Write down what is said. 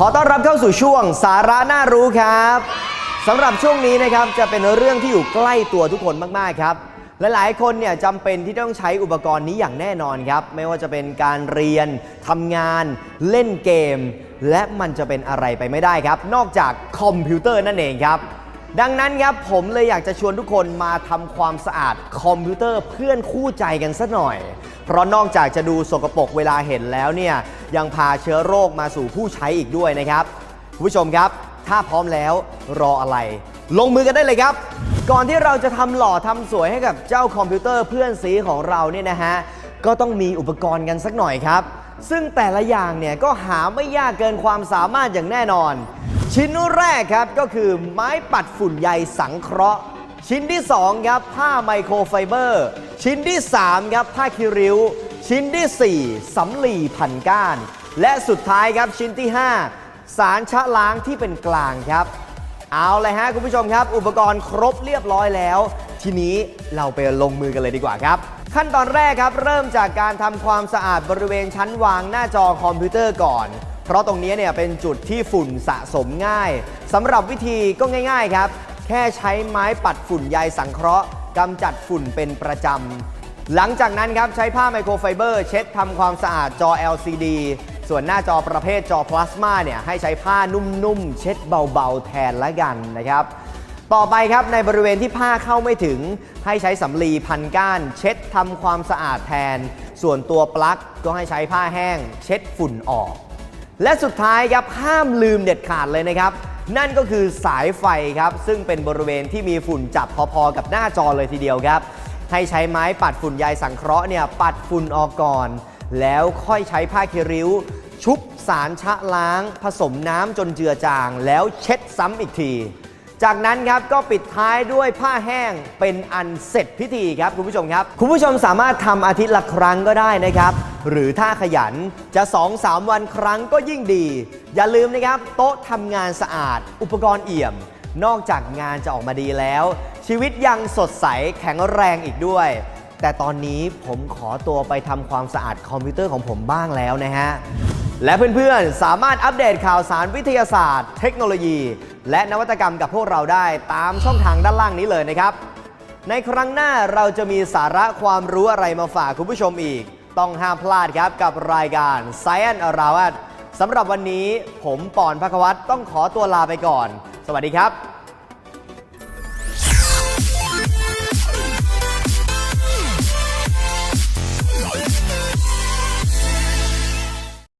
ขอต้อนรับเข้าสู่ช่วงสาระน่ารู้ครับสำหรับช่วงนี้นะครับจะเป็นเรื่องที่อยู่ใกล้ตัวทุกคนมากๆครับและหลายคนเนี่ยจำเป็นที่ต้องใช้อุปกรณ์นี้อย่างแน่นอนครับ ไม่ว่าจะเป็นการเรียนทำงาน เล่นเกม และมันจะเป็นอะไรไปไม่ได้ครับ นอกจากคอมพิวเตอร์นั่นเองครับ ดังนั้นครับผมเลยอยากจะชวนทุกคนมาทำความสะอาดคอมพิวเตอร์เพื่อนคู่ใจกันสัหน่อย เพราะนอกจากจะดูสกปรกเวลาเห็นแล้วเนี่ยยังพาเชื้อโรคมาสู่ผู้ใช้อีกด้วยนะครับคุณผู้ชมครับ ถ้าพร้อมแล้วรออะไร ลงมือกันได้เลยครับ ก่อนที่เราจะทำหล่อทำสวยให้กับเจ้าคอมพิวเตอร์เพื่อนซีของเราเนี่ยนะฮะก็ต้องมีอุปกรณ์กันสักหน่อยครับ ซึ่งแต่ละอย่างเนี่ยก็หาไม่ยากเกินความสามารถอย่างแน่นอน ชิ้นแรกครับก็คือไม้ปัดฝุ่นใยสังเคราะห์ ชิ้นที่ 2 ครับ ผ้าไมโครไฟเบอร์ ชิ้นที่ 3 ครับ ผ้าคิริ้ว ชิ้นทีสี่ 4สำลีพันก้าน และสุดท้ายครับชิ้นที่ 5 สารชะล้างที่เป็นกลางครับ เอาเลยฮะคุณผู้ชมครับ อุปกรณ์ครบเรียบร้อยแล้ว ทีนี้เราไปลงมือกันเลยดีกว่าครับขั้นตอนแรกครับ เริ่มจากการทำความสะอาดบริเวณชั้นวางหน้าจอคอมพิวเตอร์ก่อน เพราะตรงนี้เนี่ยเป็นจุดที่ฝุ่นสะสมง่ายสำหรับวิธีก็ง่าย ๆครับ แค่ใช้ไม้ปัดฝุ่นใยสังเคราะห์กำจัดฝุ่นเป็นประจำหลังจากนั้นครับใช้ผ้าไมโครไฟเบอร์เช็ดทำความสะอาดจอ LCD ส่วนหน้าจอประเภทจอพลาสมาเนี่ยให้ใช้ผ้านุ่มๆ เช็ดเบาๆ แทนละกันนะครับ ต่อไปครับในบริเวณที่ผ้าเข้าไม่ถึง ให้ใช้สำลีพันก้าน เช็ดทำความสะอาดแทน ส่วนตัวปลั๊กก็ให้ใช้ผ้าแห้ง เช็ดฝุ่นออก และสุดท้ายครับห้ามลืมเด็ดขาดเลยนะครับ นั่นก็คือสายไฟครับ ซึ่งเป็นบริเวณที่มีฝุ่นจับพอๆ กับหน้าจอเลยทีเดียวครับ ให้ใช้ไม้ปัดฝุ่นใยสังเคราะห์เนี่ยปัดฝุ่นออกก่อน แล้วค่อยใช้ผ้าคีริ้ว ชุบสารชะล้าง ผสมน้ำจนเจือจาง แล้วเช็ดซ้ำอีกที จากนั้นครับก็ปิดท้ายด้วยผ้าแห้งเป็นอันเสร็จพิธีครับคุณผู้ชมครับ คุณผู้ชมสามารถทำอาทิตย์ละครั้งก็ได้นะครับ หรือถ้าขยันจะ 2-3 วันครั้งก็ยิ่งดี อย่าลืมนะครับ โต๊ะทำงานสะอาด อุปกรณ์เอี่ยม นอกจากงานจะออกมาดีแล้ว ชีวิตยังสดใสแข็งแรงอีกด้วย แต่ตอนนี้ผมขอตัวไปทำความสะอาดคอมพิวเตอร์ของผมบ้างแล้วนะฮะและเพื่อนๆ สามารถอัปเดตข่าวสารวิทยาศาสตร์ เทคโนโลยี และนวัตกรรมกับพวกเราได้ตามช่องทางด้านล่างนี้เลยนะครับ ในครั้งหน้าเราจะมีสาระความรู้อะไรมาฝากคุณผู้ชมอีก ต้องห้ามพลาดครับกับรายการ Science Around สำหรับวันนี้ผมปอนพักวัตต้องขอตัวลาไปก่อน สวัสดีครับ